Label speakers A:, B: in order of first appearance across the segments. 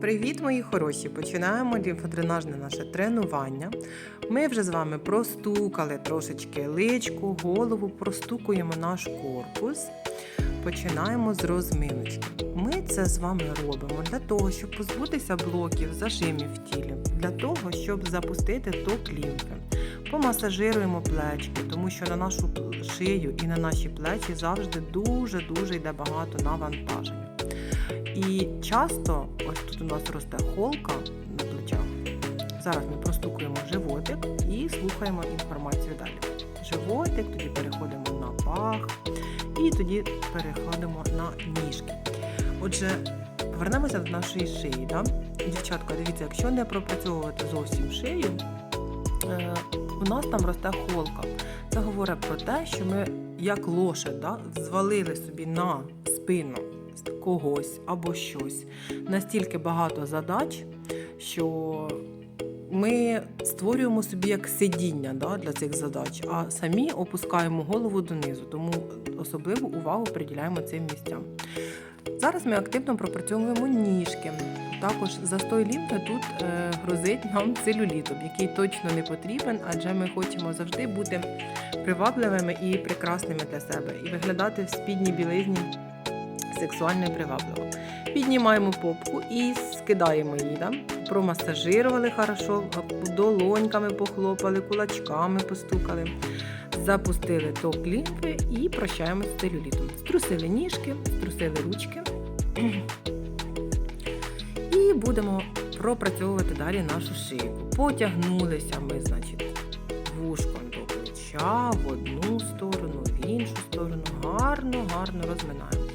A: Привіт, мої хороші! Починаємо лімфодренажне наше тренування. Ми вже з вами простукали трошечки личку, голову, простукуємо наш корпус. Починаємо з розминочки. Ми це з вами робимо для того, щоб позбутися блоків, зажимів в тілі, для того, щоб запустити ток лімфи. Помасажируємо плечки, тому що на нашу шию і на наші плечі завжди дуже-дуже йде багато навантаження. І часто, ось тут у нас росте холка на плечах. Зараз ми простукуємо животик і слухаємо інформацію далі. Животик, тоді переходимо на пах і тоді переходимо на ніжки. Отже, повернемося до нашої шиї. Да? Дівчатка, дивіться, якщо не пропрацьовувати зовсім шию, е, у нас там росте холка. Це говорить про те, що ми, як лошадь, да, звалили собі на спину когось або щось. Настільки багато задач, що ми створюємо собі як сидіння да, для цих задач, а самі опускаємо голову донизу, тому особливу увагу приділяємо цим місцям. Зараз ми активно пропрацьовуємо ніжки. Також застой лімфи тут е, грозить нам целюлітом, який точно не потрібен, адже ми хочемо завжди бути привабливими і прекрасними для себе і виглядати в спідній білизні сексуально привабливо. Піднімаємо попку і скидаємо її. Да? Промасажирували хорошо, долоньками похлопали, кулачками постукали, запустили ток лімфи і прощаємося з целюлітом. Струсили ніжки, струсили ручки. І будемо пропрацьовувати далі нашу шийку. Потягнулися ми, значить, вушком до плеча в одну сторону, в іншу сторону. Гарно, гарно розминаємо.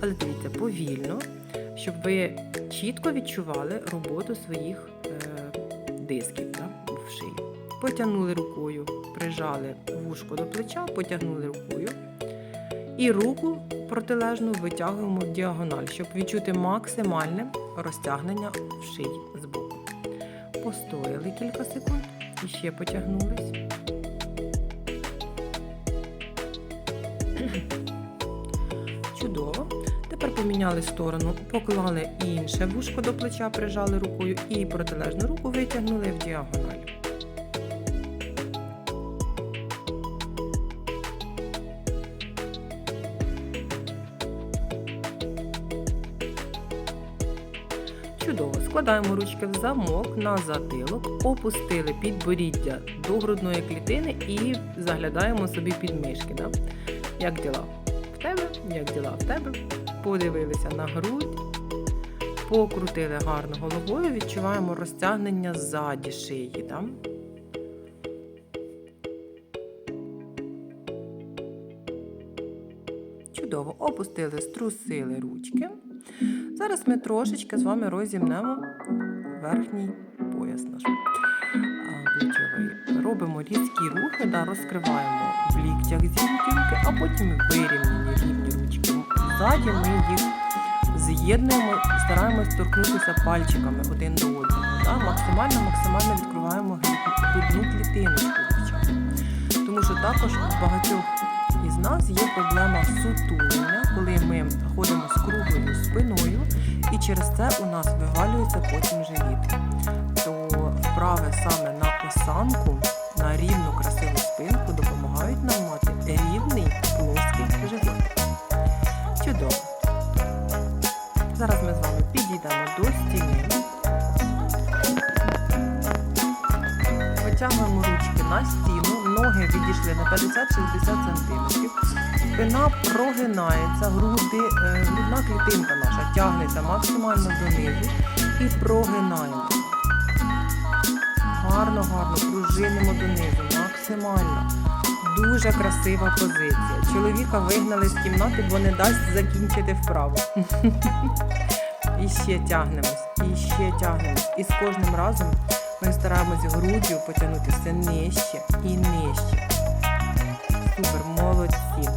A: Але дивіться, повільно, щоб ви чітко відчували роботу своїх е, дисків да, в шиї. Потягнули рукою, прижали вушко до плеча, потягнули рукою. І руку протилежну витягуємо в діагональ, щоб відчути максимальне розтягнення в шиї з боку. Постояли кілька секунд і ще потягнулись. Поміняли сторону, поклали інше вушко до плеча, прижали рукою і протилежну руку витягнули в діагональ. Чудово. Складаємо ручки в замок на затилок, опустили підборіддя до грудної клітини і заглядаємо собі під мишки. Да? Як діла? В тебе, як діла в тебе? Подивилися на грудь, покрутили гарно головою, відчуваємо розтягнення ззаді шиї. Да? Чудово, опустили, струсили ручки. Зараз ми трошечки з вами розімнемо верхній пояс наш плечовий. Робимо різкі рухи, да, розкриваємо в ліктях зігнутінки, а потім вирівняні. Ззаді ми їх з'єднуємо стараємось торкнутися пальчиками один до одного. Да? Максимально, максимально відкриваємо грудну клітиночку. Тому що також у багатьох із нас є проблема сутулення, коли ми ходимо з круглою спиною, і через це у нас вивалюється потім живіт. То вправи саме на осанку, на рівну красиву спинку допомагають нам мати рівний ноги відійшли на 50-60 см. Спина прогинається, груди, е, грудна клітинка наша тягнеться максимально донизу і прогинаємо. Гарно, гарно пружинимо донизу, максимально. Дуже красива позиція. Чоловіка вигнали з кімнати, бо не дасть закінчити вправу. І ще тягнемось, і ще тягнемось. І з кожним разом ми стараємось груддю потягнути все нижче і нижче. Супер, молодці.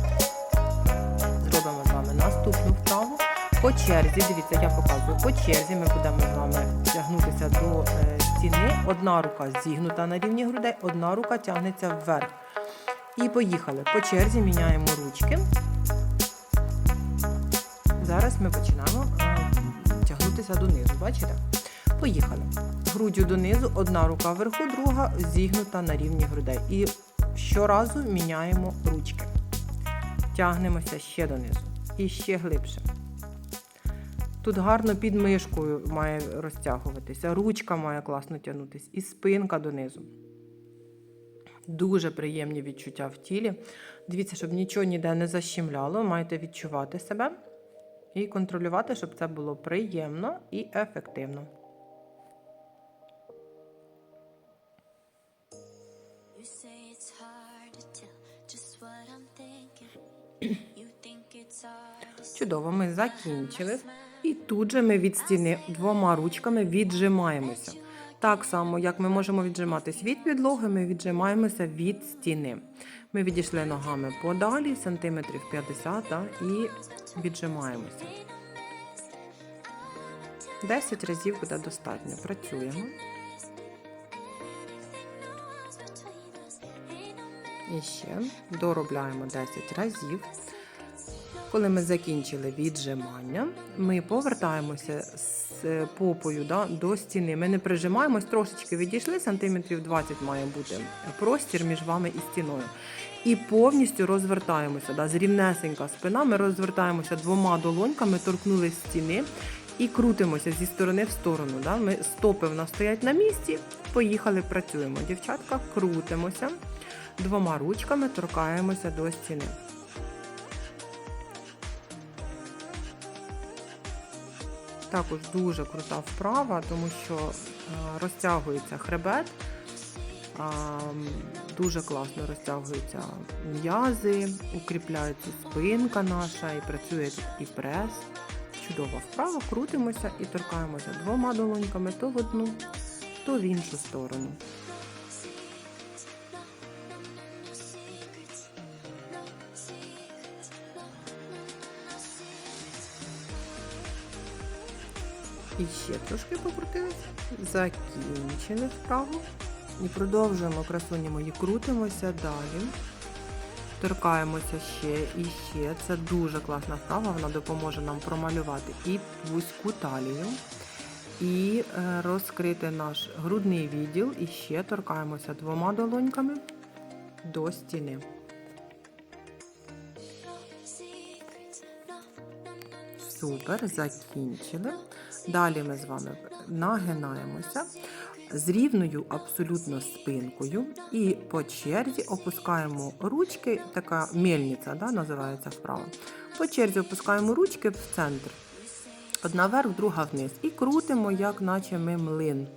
A: Зробимо з вами наступну вправу. По черзі, дивіться, я показую, по черзі ми будемо з вами тягнутися до е, стіни. Одна рука зігнута на рівні грудей, одна рука тягнеться вверх. І поїхали. По черзі міняємо ручки. Зараз ми починаємо е, тягнутися донизу. Бачите? Поїхали. Груддю донизу, одна рука вверху, друга зігнута на рівні грудей. І щоразу міняємо ручки. Тягнемося ще донизу. І ще глибше. Тут гарно під мишкою має розтягуватися, ручка має класно тягнутися, і спинка донизу. Дуже приємні відчуття в тілі. Дивіться, щоб нічого ніде не защемляло, маєте відчувати себе і контролювати, щоб це було приємно і ефективно. Чудово, ми закінчили. І тут же ми від стіни двома ручками віджимаємося. Так само, як ми можемо віджиматись від підлоги, ми віджимаємося від стіни. Ми відійшли ногами подалі, сантиметрів 50, та, і віджимаємося. 10 разів буде достатньо. Працюємо. І ще доробляємо 10 разів. Коли ми закінчили віджимання, ми повертаємося з попою да, до стіни. Ми не прижимаємось, трошечки відійшли, сантиметрів 20 має бути простір між вами і стіною. І повністю розвертаємося. Да, з спина. Ми розвертаємося двома долоньками, торкнулись стіни і крутимося зі сторони в сторону. Да. Ми стопи в нас стоять на місці. Поїхали, працюємо. Дівчатка, крутимося. Двома ручками торкаємося до стіни. Також дуже крута вправа, тому що е, розтягується хребет, дуже класно розтягуються м'язи, укріпляється спинка наша і працює і прес. Чудова вправа, крутимося і торкаємося двома долоньками то в одну, то в іншу сторону. І ще трошки покрутилися. Закінчили вправу. І продовжуємо красуні мої, крутимося далі. Торкаємося ще і ще. Це дуже класна вправа, вона допоможе нам промалювати і вузьку талію, і е, розкрити наш грудний відділ. І ще торкаємося двома долоньками до стіни. Супер, закінчили. Далі ми з вами нагинаємося з рівною абсолютно спинкою і по черзі опускаємо ручки, така мельниця да, називається вправа. По черзі опускаємо ручки в центр. Одна вверх, друга вниз. І крутимо, як наче ми млин.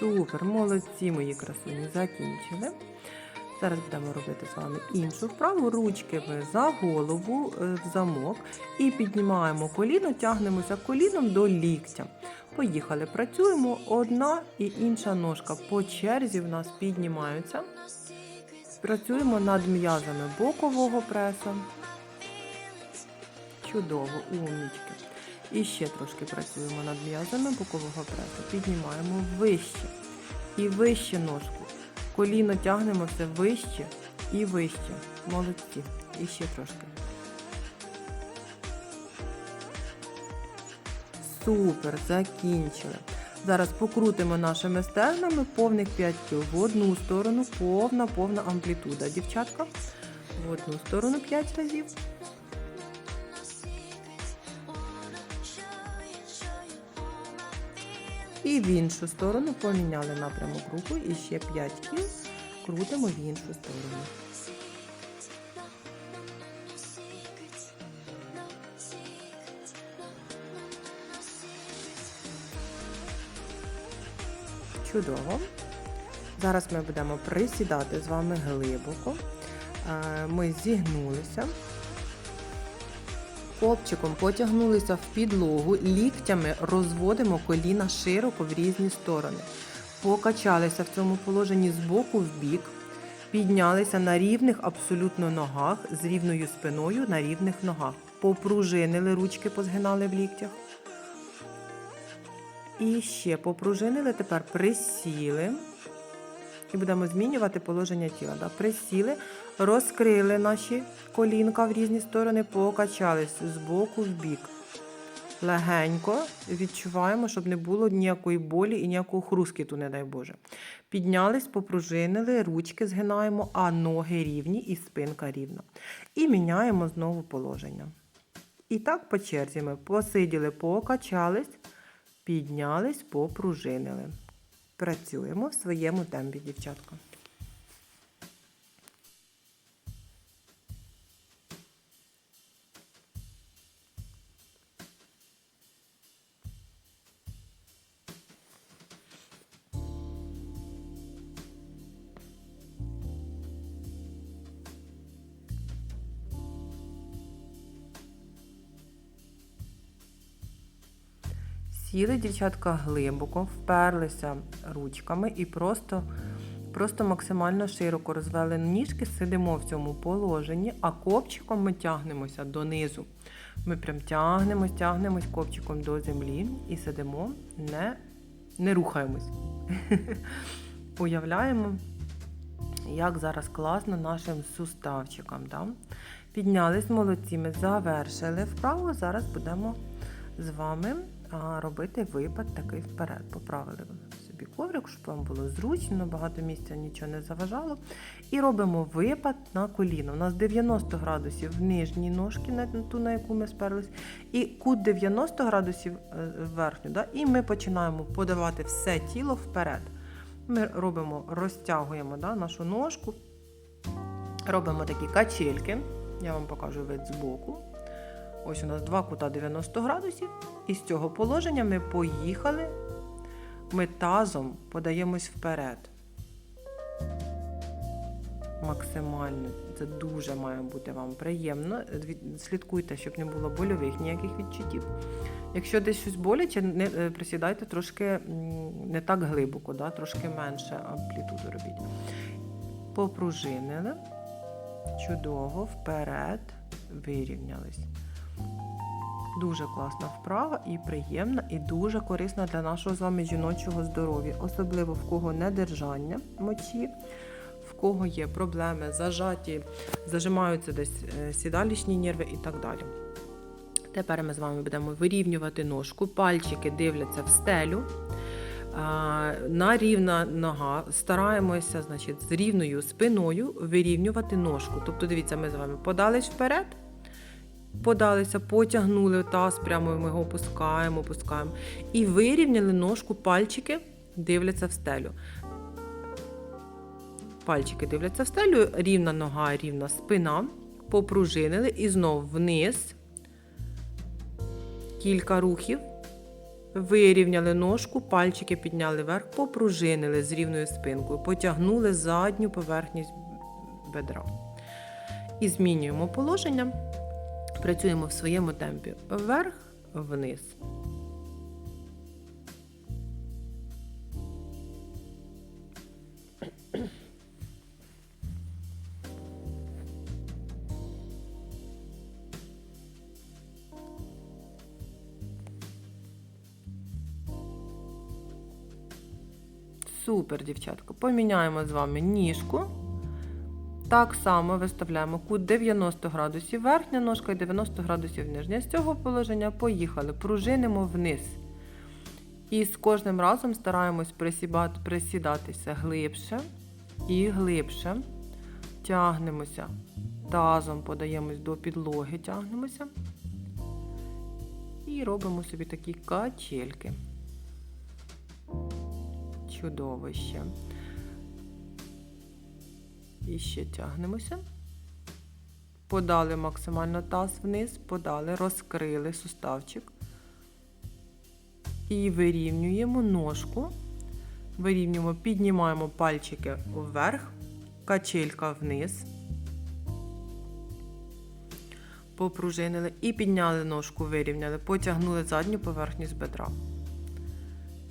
A: Супер, молодці, мої красуні, закінчили. Зараз будемо робити з вами іншу вправу. Ручки ми за голову е, в замок і піднімаємо коліно, тягнемося коліном до ліктя. Поїхали, працюємо. Одна і інша ножка по черзі в нас піднімаються. Працюємо над м'язами бокового преса. Чудово, умнічки. І ще трошки працюємо над м'язами бокового пресу. Піднімаємо вище і вище ножку. Коліно тягнемо все вище і вище. Молодці. І ще трошки. Супер, закінчили. Зараз покрутимо нашими стегнами повних 5 кіл. В одну сторону повна, повна амплітуда. Дівчатка. В одну сторону 5 разів. І в іншу сторону поміняли напрямок руху і ще 5 кіл крутимо в іншу сторону. Чудово. Зараз ми будемо присідати з вами глибоко. Е, Ми зігнулися. Копчиком потягнулися в підлогу, ліктями розводимо коліна широко в різні сторони. Покачалися в цьому положенні з боку в бік. Піднялися на рівних абсолютно ногах, з рівною спиною на рівних ногах. Попружинили, ручки позгинали в ліктях. І ще попружинили, тепер присіли. І будемо змінювати положення тіла. Да? Присіли, розкрили наші колінка в різні сторони, покачались з боку в бік. Легенько відчуваємо, щоб не було ніякої болі і ніякого хрускіту, не дай Боже. Піднялись, попружинили, ручки згинаємо, а ноги рівні і спинка рівна. І міняємо знову положення. І так по черзі ми посиділи, покачались, піднялись, попружинили. Працюємо в своєму темпі, дівчатка. Сіли дівчатка глибоко, вперлися ручками і просто, просто максимально широко розвели ніжки, сидимо в цьому положенні, а копчиком ми тягнемося донизу. Ми прям тягнемось, тягнемось копчиком до землі і сидимо, не, не рухаємось. Уявляємо, як зараз класно нашим суставчикам. Да? Піднялись молодці, ми завершили вправо. Зараз будемо з вами робити випад такий вперед. Поправили собі коврик, щоб вам було зручно, багато місця нічого не заважало. І робимо випад на коліно. У нас 90 градусів в нижній ножці, на ту, на яку ми сперлись, і кут 90 градусів е, верхню. Да? І ми починаємо подавати все тіло вперед. Ми робимо, розтягуємо да, нашу ножку, робимо такі качельки. Я вам покажу вид збоку. Ось у нас два кута 90 градусів. І з цього положення ми поїхали. Ми тазом подаємось вперед. Максимально. Це дуже має бути вам приємно. Слідкуйте, щоб не було больових ніяких відчуттів. Якщо десь щось боляче, не е, присідайте трошки не так глибоко, да? трошки менше амплітуду робіть. Попружинили. Чудово, вперед, вирівнялись. Дуже класна вправа і приємна, і дуже корисна для нашого з вами жіночого здоров'я, особливо в кого недержання мочі, в кого є проблеми, зажаті, зажимаються десь е, сідалічні нерви і так далі. Тепер ми з вами будемо вирівнювати ножку, пальчики дивляться в стелю. На рівна нога стараємося значить, з рівною спиною вирівнювати ножку. Тобто, дивіться, ми з вами подались вперед, подалися, потягнули таз, прямо ми його опускаємо, опускаємо. І вирівняли ножку, пальчики дивляться в стелю. Пальчики дивляться в стелю, рівна нога, рівна спина. Попружинили і знов вниз. Кілька рухів. Вирівняли ножку, пальчики підняли вверх, попружинили з рівною спинкою, потягнули задню поверхність бедра. І змінюємо положення. Працюємо в своєму темпі вверх, вниз. Супер, дівчатка. Поміняємо з вами ніжку. Так само виставляємо кут 90 градусів верхня ножка і 90 градусів нижня. З цього положення поїхали, пружинимо вниз. І з кожним разом стараємось присідатися глибше і глибше. Тягнемося тазом, подаємось до підлоги, тягнемося. І робимо собі такі качельки. Чудово ще. І ще тягнемося. Подали максимально таз вниз, подали, розкрили суставчик. І вирівнюємо ножку. Вирівнюємо, піднімаємо пальчики вверх, качелька вниз. Попружинили і підняли ножку, вирівняли, потягнули задню поверхню з бедра.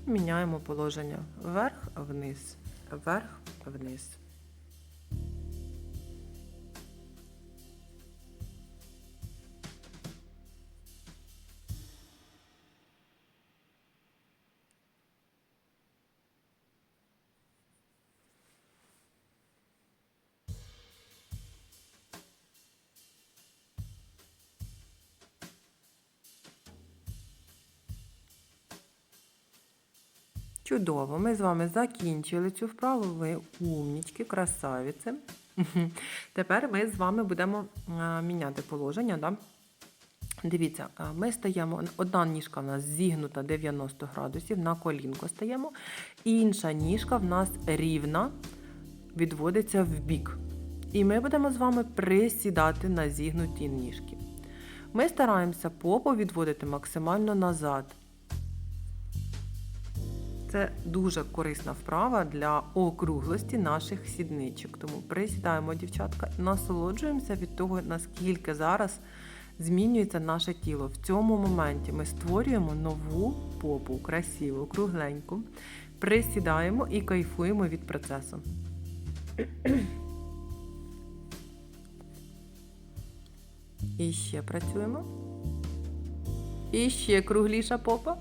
A: Міняємо положення вверх-вниз, вверх, вниз, Чудово, ми з вами закінчили цю вправу. Ви умнічки, красавіці. Тепер ми з вами будемо міняти положення. Да? Дивіться, ми стаємо, одна ніжка в нас зігнута 90 градусів, на колінко стаємо, інша ніжка в нас рівна, відводиться в бік. І ми будемо з вами присідати на зігнуті ніжки. Ми стараємося попу відводити максимально назад. Це дуже корисна вправа для округлості наших сідничок. Тому присідаємо, дівчатка, насолоджуємося від того, наскільки зараз змінюється наше тіло. В цьому моменті ми створюємо нову попу, красиву, кругленьку. Присідаємо і кайфуємо від процесу. І ще працюємо. І ще кругліша попа.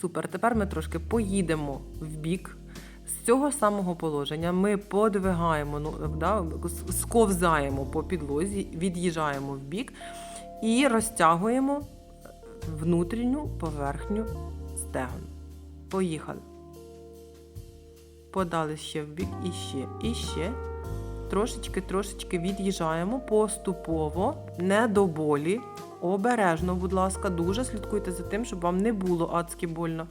A: Супер. Тепер ми трошки поїдемо в бік. З цього самого положення ми подвигаємо, ну, да, сковзаємо по підлозі, від'їжджаємо в бік і розтягуємо внутрішню поверхню стегон. Поїхали. Подали ще в бік і ще, і ще. Трошечки-трошечки від'їжджаємо поступово, не до болі. Обережно, будь ласка, дуже слідкуйте за тим, щоб вам не було адськи больно.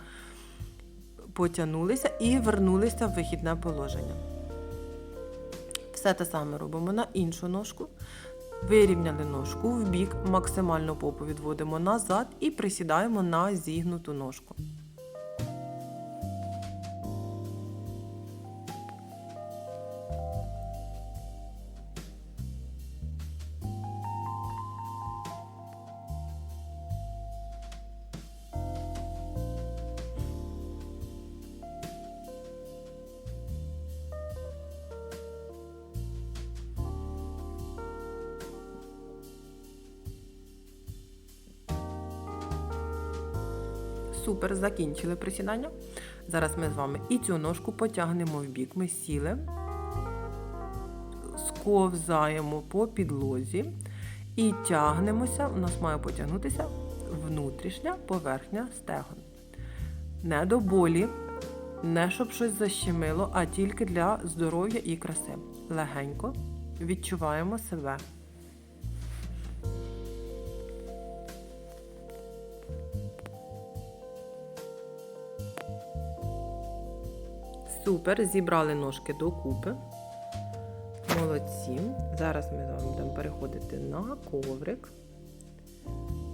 A: Потягнулися і вернулися в вихідне положення. Все те саме робимо на іншу ножку. Вирівняли ножку в бік, максимально попу відводимо назад і присідаємо на зігнуту ножку. Закінчили присідання. Зараз ми з вами і цю ножку потягнемо в бік. Ми сіли, сковзаємо по підлозі і тягнемося. У нас має потягнутися внутрішня поверхня стегон. Не до болі, не щоб щось защемило, а тільки для здоров'я і краси. Легенько відчуваємо себе. Супер, зібрали ножки докупи. Молодці. Зараз ми з вами будемо переходити на коврик.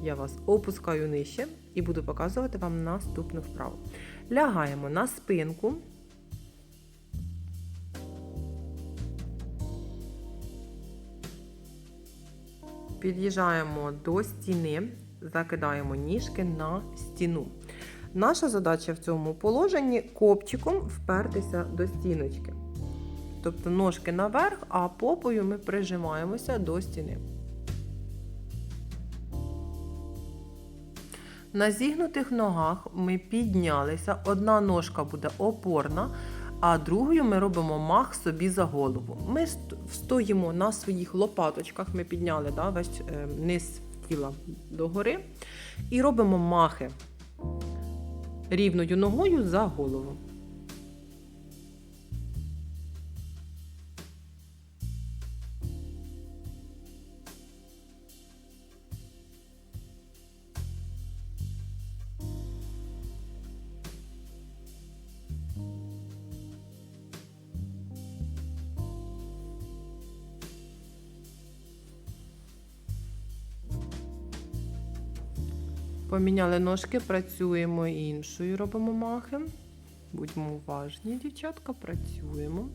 A: Я вас опускаю нижче і буду показувати вам наступну вправу. Лягаємо на спинку. Під'їжджаємо до стіни, закидаємо ніжки на стіну. Наша задача в цьому положенні копчиком впертися до стіночки. Тобто ножки наверх, а попою ми прижимаємося до стіни. На зігнутих ногах ми піднялися, одна ножка буде опорна, а другою ми робимо мах собі за голову. Ми стоїмо на своїх лопаточках, ми підняли да, весь е, низ тіла догори і робимо махи рівною ногою за голову. Поміняли ножки, працюємо іншою, робимо махи. Будьмо уважні, дівчатка, працюємо.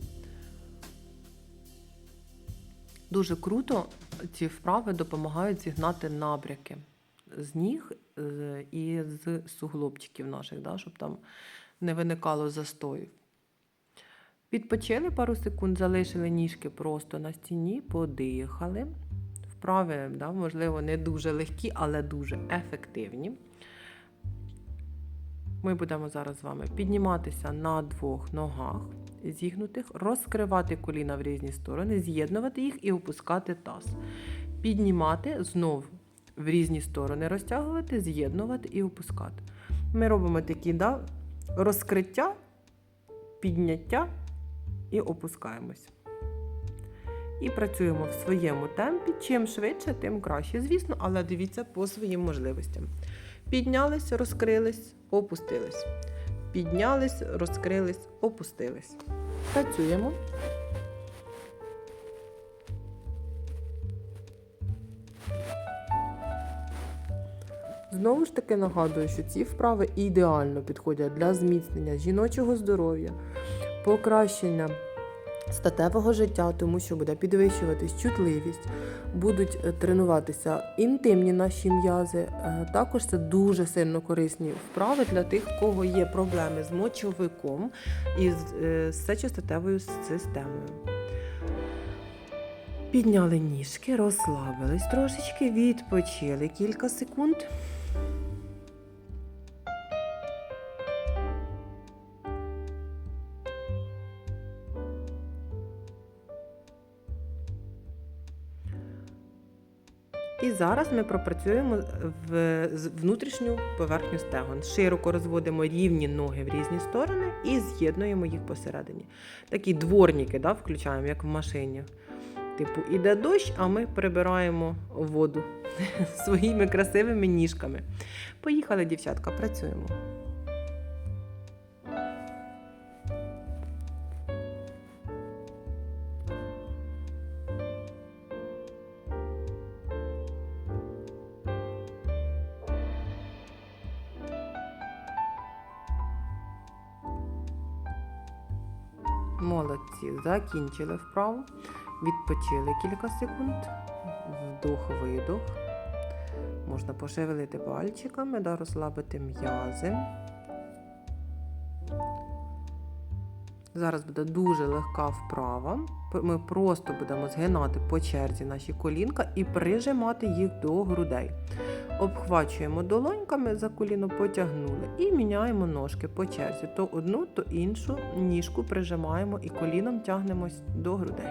A: Дуже круто ці вправи допомагають зігнати набряки з ніг е, і з суглобчиків наших, да, щоб там не виникало застоїв. Відпочили пару секунд, залишили ніжки просто на стіні, подихали. Вправи, да, можливо, не дуже легкі, але дуже ефективні. Ми будемо зараз з вами підніматися на двох ногах, зігнутих, розкривати коліна в різні сторони, з'єднувати їх і опускати таз. Піднімати знов в різні сторони, розтягувати, з'єднувати і опускати. Ми робимо такі да, розкриття, підняття і опускаємось. І працюємо в своєму темпі. Чим швидше, тим краще. Звісно, але дивіться по своїм можливостям. Піднялись, розкрились, опустились. Піднялись, розкрились, опустились. Працюємо. Знову ж таки нагадую, що ці вправи ідеально підходять для зміцнення жіночого здоров'я, покращення статевого життя, тому що буде підвищуватись чутливість, будуть е, тренуватися інтимні наші м'язи. Е, Також це дуже сильно корисні вправи для тих, в кого є проблеми з мочовиком і з е, сечостатевою системою. Підняли ніжки, розслабились трошечки, відпочили кілька секунд. І зараз ми пропрацюємо в внутрішню поверхню стегон. Широко розводимо рівні ноги в різні сторони і з'єднуємо їх посередині. Такі дворники да, включаємо, як в машині. Типу, іде дощ, а ми прибираємо воду своїми красивими ніжками. Поїхали, дівчатка, працюємо. Закінчили вправу. Відпочили кілька секунд. Вдох-видох. Можна пошевелити пальчиками, да, розслабити м'язи. Зараз буде дуже легка вправа. Ми просто будемо згинати по черзі наші колінка і прижимати їх до грудей. Обхвачуємо долоньками за коліно, потягнули і міняємо ножки по черзі. То одну, то іншу ніжку прижимаємо і коліном тягнемось до грудей.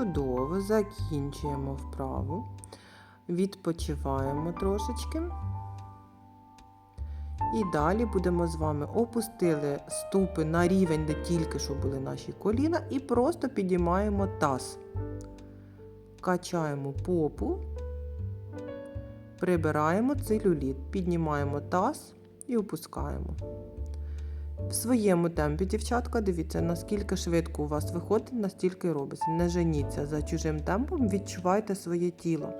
A: Чудово, закінчуємо вправу. Відпочиваємо трошечки. І далі будемо з вами опустили ступи на рівень, де тільки що були наші коліна, і просто підіймаємо таз. Качаємо попу, прибираємо целюліт, піднімаємо таз і опускаємо. В своєму темпі, дівчатка, дивіться, наскільки швидко у вас виходить, настільки робиться. Не женіться за чужим темпом, відчувайте своє тіло.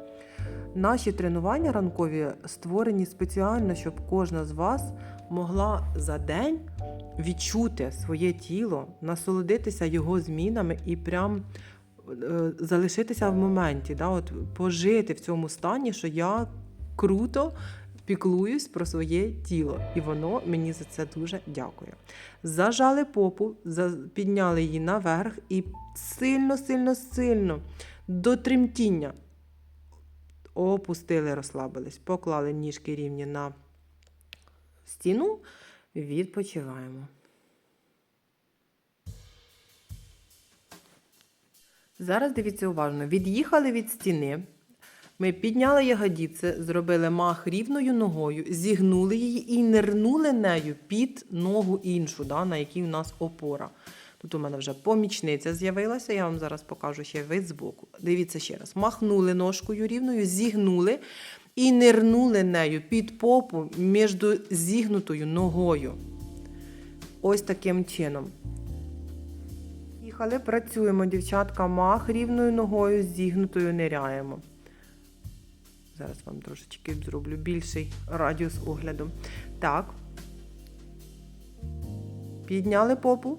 A: Наші тренування ранкові створені спеціально, щоб кожна з вас могла за день відчути своє тіло, насолодитися його змінами і прям е, залишитися в моменті, да, от, пожити в цьому стані, що я круто піклуюсь про своє тіло, і воно мені за це дуже дякує. Зажали попу, підняли її наверх і сильно, сильно, сильно до тремтіння. Опустили, розслабились, поклали ніжки рівні на стіну, відпочиваємо. Зараз дивіться уважно. Від'їхали від стіни. Ми підняли ягодиці, зробили мах рівною ногою, зігнули її і нирнули нею під ногу іншу, да, на якій у нас опора. Тут у мене вже помічниця з'явилася, я вам зараз покажу ще вид збоку. Дивіться ще раз. Махнули ножкою рівною, зігнули і нирнули нею під попу між зігнутою ногою. Ось таким чином. Їхали, працюємо, дівчатка, мах рівною ногою, зігнутою ниряємо. Зараз вам трошечки зроблю більший радіус огляду. Так. Підняли попу.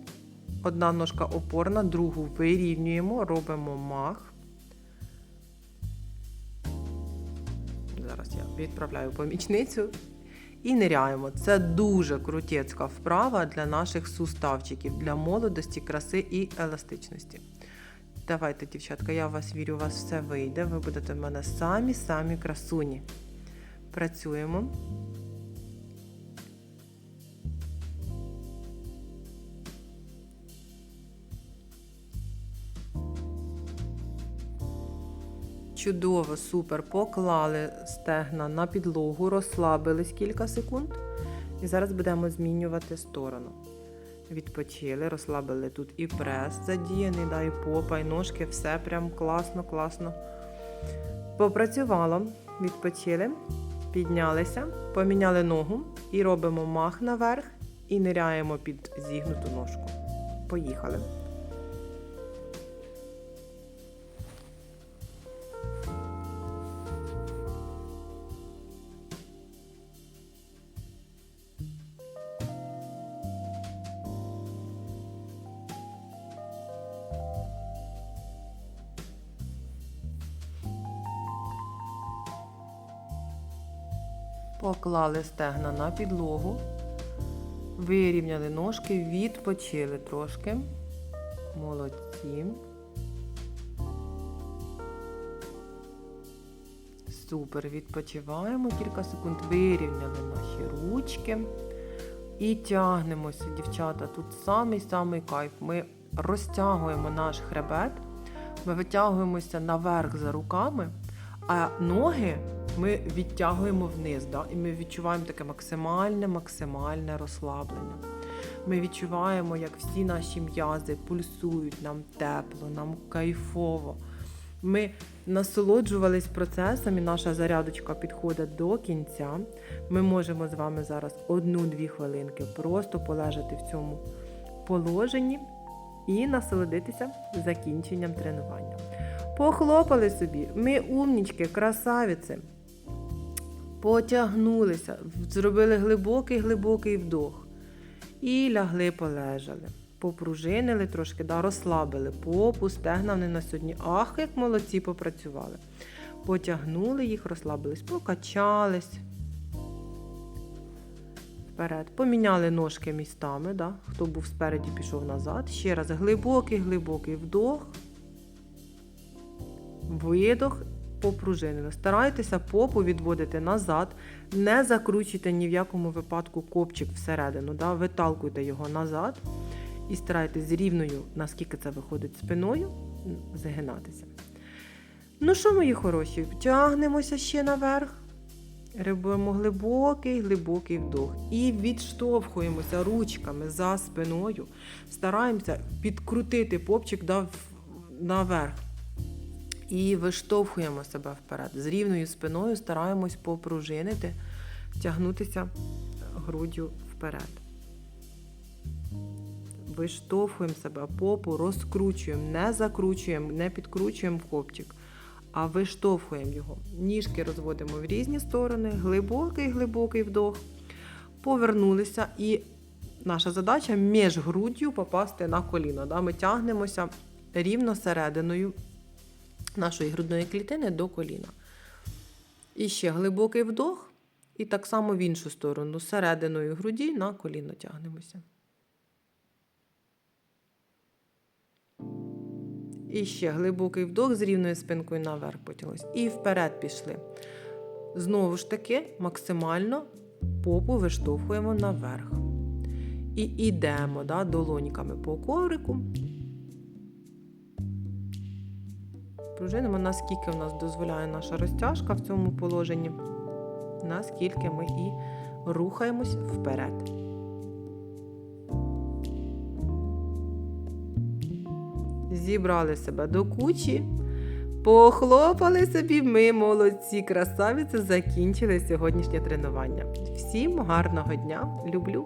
A: Одна ножка опорна, другу вирівнюємо, робимо мах. Зараз я відправляю помічницю. І ниряємо. Це дуже крутецька вправа для наших суставчиків, для молодості, краси і еластичності. Давайте, дівчатка, я в вас вірю, у вас все вийде. Ви будете в мене самі-самі красуні. Працюємо. Чудово, супер. Поклали стегна на підлогу, розслабились кілька секунд. І зараз будемо змінювати сторону. Відпочили, розслабили тут і прес задіяний, да, і попа, і ножки, все прям класно, класно. Попрацювало, відпочили, піднялися, поміняли ногу і робимо мах наверх і ниряємо під зігнуту ножку. Поїхали. Поклали стегна на підлогу, вирівняли ножки, відпочили трошки. Молодці. Супер, відпочиваємо кілька секунд, вирівняли наші ручки і тягнемося, дівчата. Тут самий-самий кайф. Ми розтягуємо наш хребет, ми витягуємося наверх за руками, а ноги ми відтягуємо вниз. Да? І ми відчуваємо таке максимальне, максимальне розслаблення. Ми відчуваємо, як всі наші м'язи пульсують, нам тепло, нам кайфово. Ми насолоджувались процесом, і наша зарядочка підходить до кінця. Ми можемо з вами зараз одну-дві хвилинки просто полежати в цьому положенні і насолодитися закінченням тренування. Похлопали собі, ми умнічки, красавиці. Потягнулися, зробили глибокий-глибокий вдох. І лягли, полежали. Попружинили трошки, да, розслабили попу, стегна вони на сьогодні. Ах, як молодці попрацювали. Потягнули їх, розслабились, покачались. Вперед. Поміняли ножки містами. Да? Хто був спереді, пішов назад. Ще раз глибокий-глибокий вдох. Видох, попружинили. Старайтеся попу відводити назад. Не закручуйте ні в якому випадку копчик всередину. Да? Виталкуйте його назад. І старайтесь з рівною, наскільки це виходить спиною, загинатися. Ну що, мої хороші, тягнемося ще наверх. Робимо глибокий, глибокий вдох. І відштовхуємося ручками за спиною. Стараємося підкрутити попчик наверх. І виштовхуємо себе вперед. З рівною спиною стараємось попружинити, тягнутися груддю вперед. Виштовхуємо себе попу, розкручуємо, не закручуємо, не підкручуємо в копчик, а виштовхуємо його. Ніжки розводимо в різні сторони, глибокий-глибокий вдох. Повернулися, і наша задача між груддю попасти на коліно. Ми тягнемося рівно серединою нашої грудної клітини до коліна. І ще глибокий вдох, і так само в іншу сторону, серединою груді на коліно тягнемося. І ще глибокий вдох з рівною спинкою наверх потяглись. І вперед пішли. Знову ж таки, максимально попу виштовхуємо наверх. І йдемо да, долоньками по коврику. Пружинимо, наскільки в нас дозволяє наша розтяжка в цьому положенні, наскільки ми і рухаємось вперед. Зібрали себе до кучі, похлопали собі, ми молодці, красавиці, закінчили сьогоднішнє тренування. Всім гарного дня! Люблю!